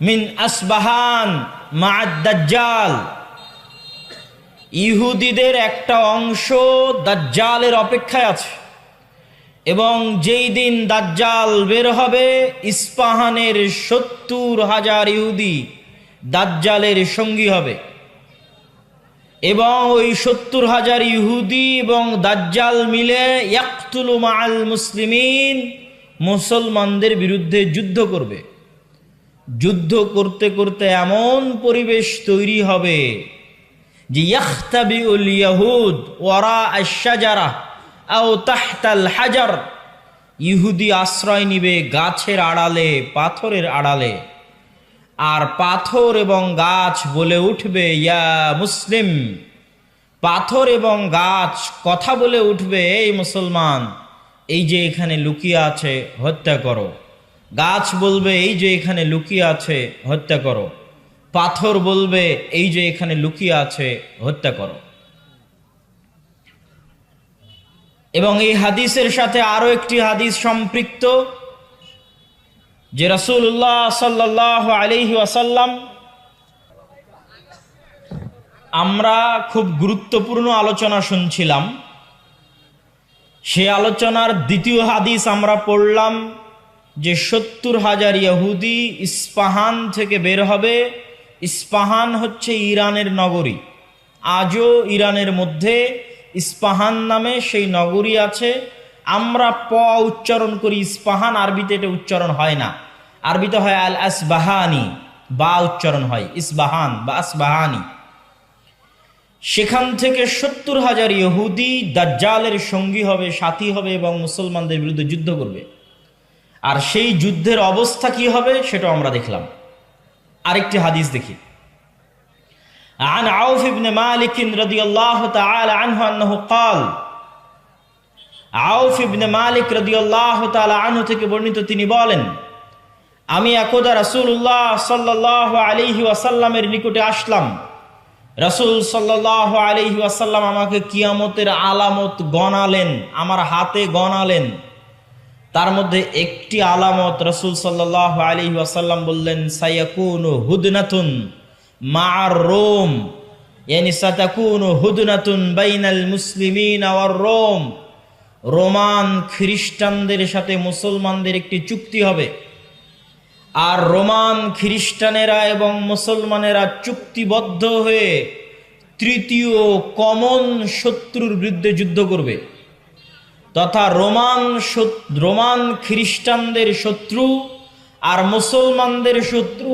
মিন আসবাহান মাদ্দাজ্জাল ইহুদিদের একটা অংশ দাজ্জালের অপেক্ষায় আছে। এবং যেই দিন দাজ্জাল বের হবে, ইস্পাহানের সত্তর হাজার ইহুদি দাজ্জালের সঙ্গী হবে। এবং ওই সত্তর হাজার ইহুদি এবং দাজ্জাল মিলে ইয়াকতুলু মাআল মুসলিমিন মুসলমানদের বিরুদ্ধে যুদ্ধ করবে। যুদ্ধ করতে করতে এমন পরিবেশ তৈরি হবে যে ইয়াখতাবিউল ইয়াহুদ ওয়ারা আশাজারা আও তাহতাল হাজার। ইহুদি আশ্রয় নিবে গাছের আড়ালে, পাথরের আড়ালে। আর পাথর এবং গাছ বলে উঠবে, ইয়া মুসলিম! পাথর এবং গাছ কথা বলে উঠবে, এই মুসলমান! এই যে এখানে লুকিয়ে আছে, হত্যা করো। গাছ বলবে, এই যে এখানে লুকিয়ে আছে, হত্যা করো। পাথর বলবে, এই যে এখানে লুকিয়ে আছে, হত্যা করো। এবং এই হাদিসের সাথে আরও একটি হাদিস সম্পৃক্ত, যে রসুল্লাহ সাল্লাহ আলহি আসাল্লাম আমরা খুব গুরুত্বপূর্ণ আলোচনা শুনছিলাম। সে আলোচনার দ্বিতীয় হাদিস আমরা পড়লাম যে সত্তর হাজার ইহুদি ইস্পাহান থেকে বের হবে, ইস্পাহান হচ্ছে ইরানের নগরী। আজও ইরানের মধ্যে ইস্পাহান নামে সেই নগরী আছে। আমরা প উচ্চারণ করি ইস্পাহান, আরবিতে এটা উচ্চারণ হয় না। আরবিতে হয় আল আসবাহানি, বা উচ্চারণ হয়, ইসবাহান, বা আসবাহানি। সেখান থেকে সত্তর হাজার ইহুদি দাজ্জালের সঙ্গী হবে, সাথী হবে এবং মুসলমানদের বিরুদ্ধে যুদ্ধ করবে। আর সেই যুদ্ধের অবস্থা কি হবে সেটা আমরা দেখলাম আরেকটি হাদিস দেখি عن عوف بن مالك رضي الله تعالى عنه أنه قال আউফ ইবনে মালিক রাদিয়াল্লাহু তাআলা আনহু থেকে বর্ণিত তিনি বলেন আমি একদা রাসূলুল্লাহ সাল্লাল্লাহু আলাইহি ওয়াসাল্লামের নিকটে আসলাম রাসূল সাল্লাল্লাহু আলাইহি ওয়াসাল্লাম আমাকে কিয়ামতের আলামত গণালেন আমার হাতে গণালেন তার মধ্যে একটি আলামত রসুল সাল্লাল্লাহু আলাইহি ওয়াসাল্লাম বললেন, সায়াকুনু হুদনাতুন মা'আর রোম। সাতাকুনু হুদনাতুন বাইনাল মুসলিমিন ওয়ার রোম। রোমান খ্রিস্টানদের সাথে মুসলমানদের একটি চুক্তি হবে। আর রোমান খ্রিস্টানেরা এবং মুসলমানেরা চুক্তিবদ্ধ হয়ে তৃতীয় কমন শত্রুর বিরুদ্ধে যুদ্ধ করবে। তথা রোমান রোমান খ্রিস্টানদের শত্রু আর মুসলমানদের শত্রু